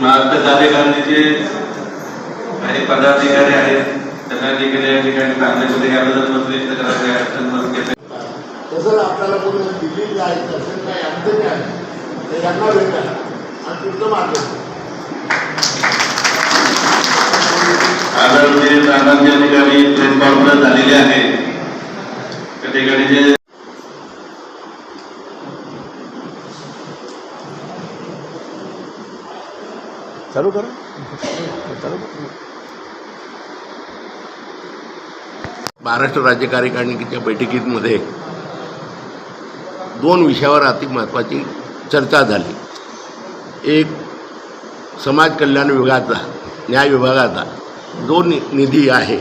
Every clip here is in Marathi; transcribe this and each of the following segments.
महाराष्ट्र कार्यकारिणीचे काही पदाधिकारी आहेत. त्यांना देखील या ठिकाणी सांगण्यासाठी आवेदनपत्र व्यक्त करायचे अडचण घेत तसं आपल्याला कोणी दिल्लीत जायचं असेल काही अडचणी आहे. तर यांना भेटा. आणि तुमचं मार्ग. आदरणीय सामान्य अधिकारी प्रेस कॉन्फरन्स झालेली आहे. त्या ठिकाणी जे चालू करा. चालू करा. महाराष्ट्र राज्य कार्यकारिणीच्या बैठकीमध्ये दोन विषयावर अति महत्त्वाची चर्चा झाली. एक समाज कल्याण विभागाचा न्याय विभागाचा जो नि निधी आहे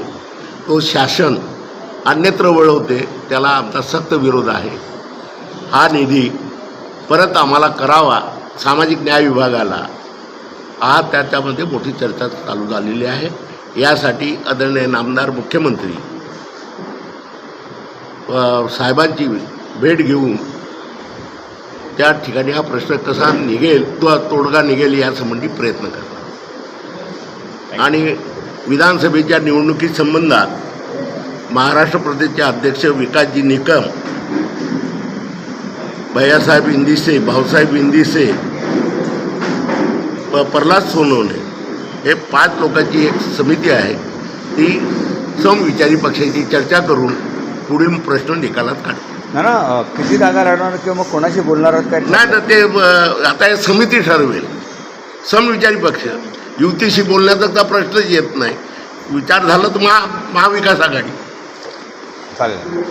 तो शासन अन्यत्र वळवते त्याला आमचा सक्त विरोध आहे. हा निधी परत आम्हाला करावा सामाजिक न्याय विभागाला हा त्याच्यामध्ये मोठी चर्चा चालू झालेली आहे. यासाठी आदरणीय नामदार मुख्यमंत्री साहेबांची भेट घेऊन त्या ठिकाणी हा प्रश्न कसा निघेल तो तोडगा निघेल यासंबंधी प्रयत्न करणार आणि विधानसभेच्या निवडणुकी संबंधात महाराष्ट्र प्रदेशचे अध्यक्ष विकासजी निकम भैयासाहेब इंदिसे भाऊसाहेब इंदिसे प- प्रल्हाद सोनवणे हे पाच लोकांची एक समिती आहे. ती समविचारी पक्षाची चर्चा करून पुढील प्रश्न निकालात काढते. ना किती जागा लढणार किंवा मग कोणाशी बोलणार आहात काय? नाही तर ते अ, आता हे समिती ठरवेल. समविचारी पक्ष. युतीशी बोलण्याचा तर प्रश्नच येत नाही. विचार झाला तर महा महाविकास आघाडी. चालेल.